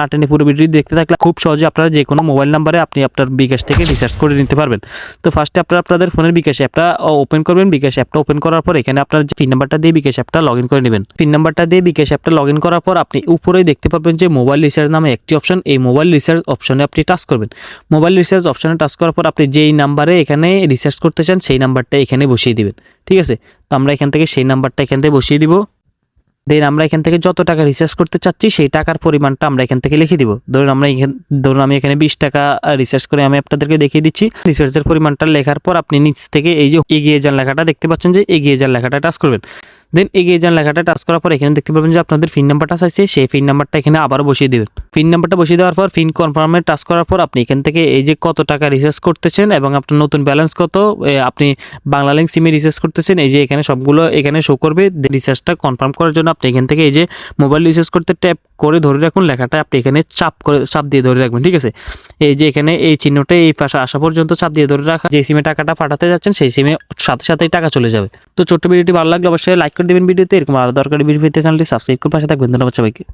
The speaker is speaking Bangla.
নাটেনে পুরো ভিডিও দেখতে থাকলে খুব সহজে আপনারা যে কোনো মোবাইল নাম্বারে আপনি আপনার বিকাশ থেকে রিচার্জ করে নিতে পারবেন। তো ফার্স্টে আপনারা আপনাদের ফোনের বিকাশ অ্যাপটা ওপেন করবেন। বিকাশ অ্যাপটা ওপেন করার পর এখানে আপনার যে পিন নাম্বারটা দিয়ে বিকাশ অ্যাপটা লগ করে নেবেন। পিন নাম্বারটা দিয়ে বিকাশ অ্যাপটা লগ করার পর আপনি উপরেই দেখতে পাবেন যে মোবাইল রিচার্জ নামে একটি অপশন এই মোবাইল রিচার্জ অপশনে আপনি টাচ করবেন। মোবাইল রিচার্জ অপশনে টাচ করার পর আপনি যেই নাম্বারে এখানে রিচার্জ করতে চান, সেই নাম্বারটা এখানে বসিয়ে দিবেন। ঠিক আছে? তো আমরা এখান থেকে সেই নাম্বারটা এখান থেকে বসিয়ে দিব। দেন আমরা এখান থেকে যত টাকা রিচার্জ করতে চাচ্ছি, সেই টাকার পরিমাণটা আমরা এখান থেকে লিখে দিব। ধরুন আমরা এখান, ধরুন আমি এখানে বিশ টাকা রিচার্জ করে আমি আপনাদেরকে দেখিয়ে দিচ্ছি। রিচার্জের পরিমাণটা লেখার পর আপনি নিচ থেকে এই যে এগিয়ে যান লেখাটা দেখতে পাচ্ছেন যে এগিয়ে যান লেখাটা টাচ করবেন। দেন এগিয়ে যান লেখাটা টাচ করার পর এখানে দেখতে পাবেন যে আপনাদের ফিন নাম্বারটা চাইছে সেই ফিন নাম্বারটা এখানে আবার বসিয়ে দেবেন। ফিন নাম্বারটা বসিয়ে দেওয়ার পর ফিন কনফার্মে টাচ করার পর আপনি এখান থেকে এই যে কত টাকা রিচার্জ করতেছেন এবং আপনার নতুন ব্যালেন্স কত আপনি বাংলা লিঙ্ক সিমে রিচার্জ করতেছেন, এই যে এখানে সবগুলো এখানে শো করবে রিচার্জটা কনফার্ম করার জন্য আপনি এখান থেকে এই যে মোবাইল রিচার্জ করতে ট্যাপ করে ধরে রাখুন লেখাটা আপনি এখানে চাপ করে, চাপ দিয়ে ধরে রাখবেন, ঠিক আছে? এই যে এখানে এই চিহ্নটা এই পাশে আসা পর্যন্ত চাপ দিয়ে ধরে রাখা, যে সিমে টাকাটা পাঠাতে যাচ্ছেন, সেই সিমে সাথে সাথেই টাকা চলে যাবে। তো ছোট্ট ভিডিওটি ভালো লাগলে অবশ্যই লাইক করে দেবেন ভিডিওতে, এরকম আরও দরকারি ভিডিও চ্যানেলটি সাবস্ক্রাইব করে পাশে থাকবেন। ধন্যবাদ সবাইকে।